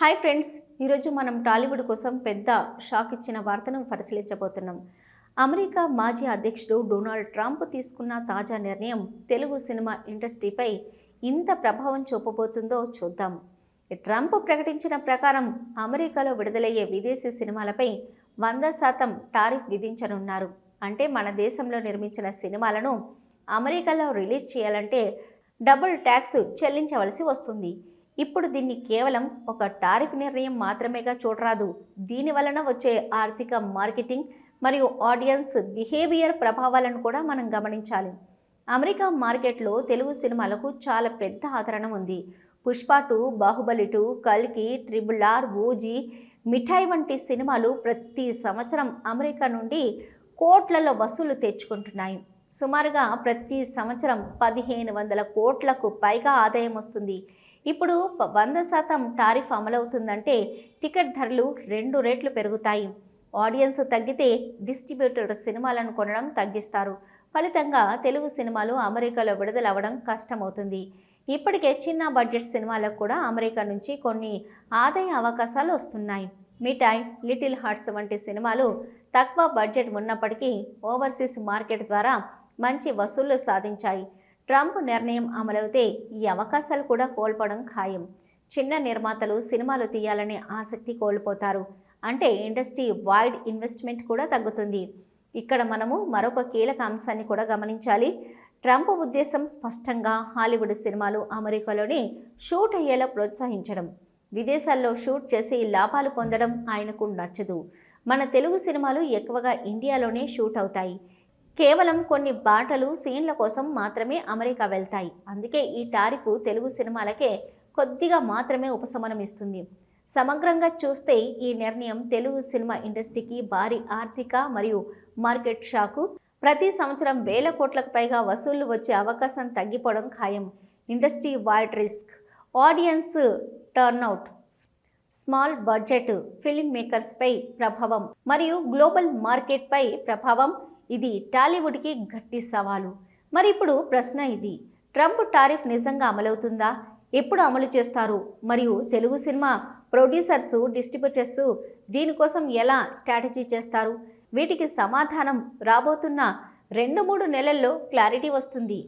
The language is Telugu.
హాయ్ ఫ్రెండ్స్ ఈరోజు మనం టాలీవుడ్ కోసం పెద్ద షాక్ ఇచ్చిన వార్తను పరిశీలించబోతున్నాం. అమెరికా మాజీ అధ్యక్షుడు డొనాల్డ్ ట్రంప్ తీసుకున్న తాజా నిర్ణయం తెలుగు సినిమా ఇండస్ట్రీపై ఇంత ప్రభావం చూపబోతుందో చూద్దాం. ట్రంప్ ప్రకటించిన ప్రకారం అమెరికాలో విడుదలయ్యే విదేశీ సినిమాలపై వంద శాతం టారిఫ్ విధించనున్నారు. అంటే మన దేశంలో నిర్మించిన సినిమాలను అమెరికాలో రిలీజ్ చేయాలంటే డబుల్ ట్యాక్స్ చెల్లించవలసి వస్తుంది. ఇప్పుడు దీన్ని కేవలం ఒక టారిఫ్ నిర్ణయం మాత్రమేగా చూడరాదు. దీని వలన వచ్చే ఆర్థిక మార్కెటింగ్ మరియు ఆడియన్స్ బిహేవియర్ ప్రభావాలను కూడా మనం గమనించాలి. అమెరికా మార్కెట్లో తెలుగు సినిమాలకు చాలా పెద్ద ఆదరణ ఉంది. పుష్ప టూ బాహుబలి టూ కల్కి ట్రిబుల్ ఆర్ ఓజీ మిఠాయి వంటి సినిమాలు ప్రతి సంవత్సరం అమెరికా నుండి కోట్లలో వసూలు తెచ్చుకుంటున్నాయి. సుమారుగా ప్రతి సంవత్సరం పదిహేను వందల కోట్లకు పైగా ఆదాయం వస్తుంది. ఇప్పుడు వంద శాతం టారిఫ్ అమలవుతుందంటే టికెట్ ధరలు రెండు రేట్లు పెరుగుతాయి. ఆడియన్స్ తగ్గితే డిస్ట్రిబ్యూటర్ సినిమాలను కొనడం తగ్గిస్తారు. ఫలితంగా తెలుగు సినిమాలు అమెరికాలో విడుదల అవ్వడం కష్టమవుతుంది. ఇప్పటికే చిన్న బడ్జెట్ సినిమాలకు కూడా అమెరికా నుంచి కొన్ని ఆదాయ అవకాశాలు వస్తున్నాయి. మిఠాయ్ లిటిల్ హార్ట్స్ వంటి సినిమాలు తక్కువ బడ్జెట్ ఉన్నప్పటికీ ఓవర్సీస్ మార్కెట్ ద్వారా మంచి వసూళ్ళు సాధించాయి. ట్రంప్ నిర్ణయం అమలవుతే ఈ అవకాశాలు కూడా కోల్పోవడం ఖాయం. చిన్న నిర్మాతలు సినిమాలు తీయాలనే ఆసక్తి కోల్పోతారు. అంటే ఇండస్ట్రీ వైడ్ ఇన్వెస్ట్మెంట్ కూడా తగ్గుతుంది. ఇక్కడ మనము మరొక కీలక అంశాన్ని కూడా గమనించాలి. ట్రంప్ ఉద్దేశం స్పష్టంగా హాలీవుడ్ సినిమాలు అమెరికాలోనే షూట్ అయ్యేలా ప్రోత్సహించడం. విదేశాల్లో షూట్ చేసి లాభాలు పొందడం ఆయనకు నచ్చదు. మన తెలుగు సినిమాలు ఎక్కువగా ఇండియాలోనే షూట్ అవుతాయి. కేవలం కొన్ని బాటలు సీన్ల కోసం మాత్రమే అమెరికా వెళ్తాయి. అందుకే ఈ టారిఫ్ తెలుగు సినిమాలకే కొద్దిగా మాత్రమే ఉపశమనం ఇస్తుంది. సమగ్రంగా చూస్తే ఈ నిర్ణయం తెలుగు సినిమా ఇండస్ట్రీకి భారీ ఆర్థిక మరియు మార్కెట్ షాకు. ప్రతి సంవత్సరం వేల కోట్లకు పైగా వసూళ్ళు వచ్చే అవకాశం తగ్గిపోవడం ఖాయం. Industry wide risk. Audience turnout. Small budget film మేకర్స్పై ప్రభావం మరియు గ్లోబల్ మార్కెట్పై ప్రభావం. ఇది టాలీవుడ్కి గట్టి సవాలు. మరి ఇప్పుడు ప్రశ్న ఇది ట్రంప్ టారిఫ్ నిజంగా అమలవుతుందా? ఎప్పుడు అమలు చేస్తారు? మరియు తెలుగు సినిమా ప్రొడ్యూసర్స్ డిస్ట్రిబ్యూటర్స్ దీనికోసం ఎలా స్ట్రాటజీ చేస్తారు? వీటికి సమాధానం రాబోతున్న రెండు మూడు నెలల్లో క్లారిటీ వస్తుంది.